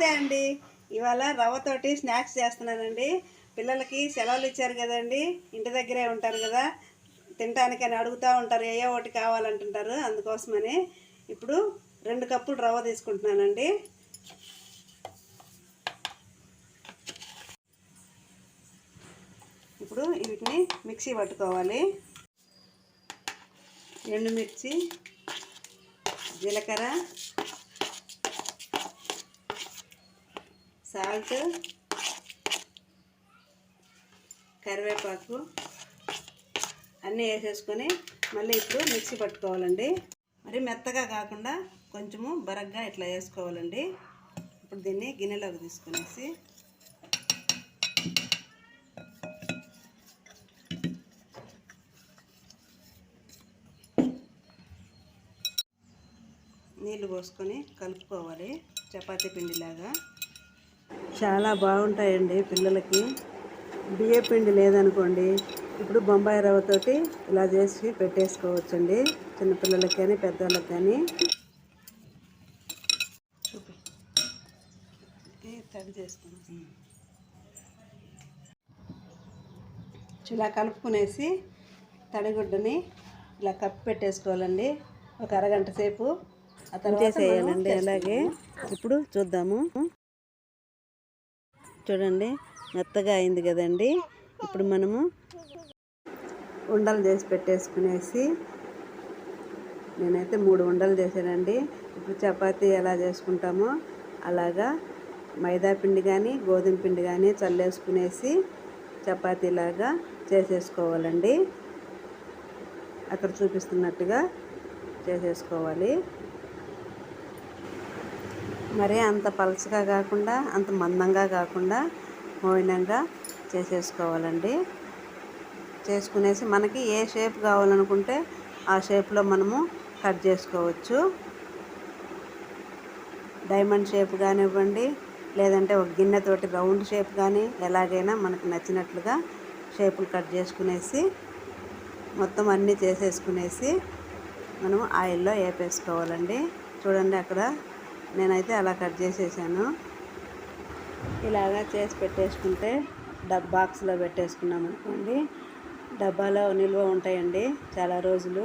నమస్తే అండి. ఇవాళ రవ్వతోటి స్నాక్స్ చేస్తున్నానండి. పిల్లలకి సెలవులు ఇచ్చారు కదండి. ఇంటి దగ్గరే ఉంటారు కదా. తినటానికని అడుగుతూ ఉంటారు. ఏ ఒకటి కావాలంటుంటారు అందుకోసమని. ఇప్పుడు రెండు కప్పులు రవ్వ తీసుకుంటున్నానండి. ఇప్పుడు వీటిని మిక్సీ పట్టుకోవాలి. ఎండుమిర్చి జీలకర్ర సాల్ట్ కరివేపాకు అన్నీ వేసేసుకొని మళ్ళీ ఇప్పుడు మిక్సీ పట్టుకోవాలండి. మరి మెత్తగా కాకుండా కొంచెము బరగ్గా ఇట్లా వేసుకోవాలండి. ఇప్పుడు దీన్ని గిన్నెలోకి తీసుకునేసి నీళ్ళు పోసుకొని కలుపుకోవాలి. చపాతీ పిండిలాగా. చాలా బాగుంటాయండి పిల్లలకి. బియ్య పిండి లేదనుకోండి ఇప్పుడు బొంబాయి రవ్వతోటి ఇలా చేసి పెట్టేసుకోవచ్చండి చిన్నపిల్లలకి కానీ పెద్దవాళ్ళకి కానీ తడి చేసుకుని ఇలా కలుపుకునేసి తడిగుడ్డని ఇలా కప్పి పెట్టేసుకోవాలండి. ఒక అరగంట సేపు. తర్వాత చేయాలండి అలాగే. ఇప్పుడు చూద్దాము. చూడండి మెత్తగా అయింది కదండి. ఇప్పుడు మనము ఉండలు చేసి పెట్టేసుకునేసి నేనైతే మూడు ఉండలు చేశానండి. ఇప్పుడు చపాతీ ఎలా చేసుకుంటామో అలాగా మైదా పిండి కానీ గోధుమ పిండి కానీ చల్లేసుకునేసి చపాతీలాగా చేసేసుకోవాలండి. అక్కడ చూపిస్తున్నట్టుగా చేసేసుకోవాలి. మరి అంత పలచగా కాకుండా అంత మందంగా కాకుండా మోయినంగా చేసేసుకోవాలండి. చేసుకునేసి మనకి ఏ షేప్ కావాలనుకుంటే ఆ షేప్లో మనము కట్ చేసుకోవచ్చు. డైమండ్ షేప్ కానివ్వండి లేదంటే ఒక గిన్నెతోటి రౌండ్ షేప్ కానీ ఎలాగైనా మనకు నచ్చినట్లుగా షేపులు కట్ చేసుకునేసి మొత్తం అన్నీ చేసేసుకునేసి మనం ఆయిల్లో వేపేసుకోవాలండి చూడండి అక్కడ నేనైతే అలా కట్ చేసేసాను. ఇలాగా చేసి పెట్టేసుకుంటే డబ్ బాక్స్లో పెట్టేసుకున్నాం అనుకోండి. డబ్బాలో నిల్వ ఉంటాయండి చాలా రోజులు.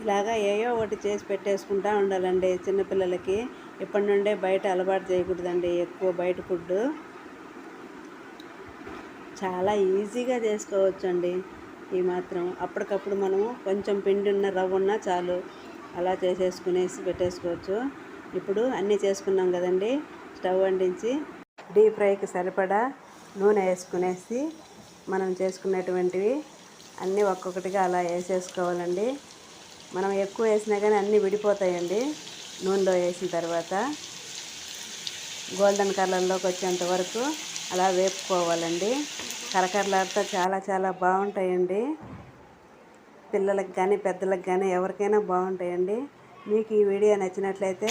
ఇలాగా ఏయో ఒకటి చేసి పెట్టేసుకుంటా ఉండాలండి చిన్నపిల్లలకి. ఇప్పటి నుండే బయట అలవాటు చేయకూడదండి ఎక్కువ బయట ఫుడ్. చాలా ఈజీగా చేసుకోవచ్చండి ఈ మాత్రం. అప్పటికప్పుడు మనము కొంచెం పిండి ఉన్న రవ్వ ఉన్నా చాలు. అలా చేసేసుకునేసి పెట్టేసుకోవచ్చు. ఇప్పుడు అన్నీ చేసుకున్నాం కదండి. స్టవ్ వండించి డీప్ ఫ్రైకి సరిపడా నూనె వేసుకునేసి మనం చేసుకునేటువంటివి అన్నీ ఒక్కొక్కటిగా అలా వేసేసుకోవాలండి. మనం ఎక్కువ వేసినా కానీ అన్నీ విడిపోతాయండి నూనెలో వేసిన తర్వాత. గోల్డెన్ కలర్లోకి వచ్చేంత వరకు అలా వేపుకోవాలండి. కరకరలాడితే చాలా చాలా బాగుంటాయండి. పిల్లలకు కానీ పెద్దలకు కానీ ఎవరికైనా బాగుంటాయండి. మీకు ఈ వీడియో నచ్చినట్లయితే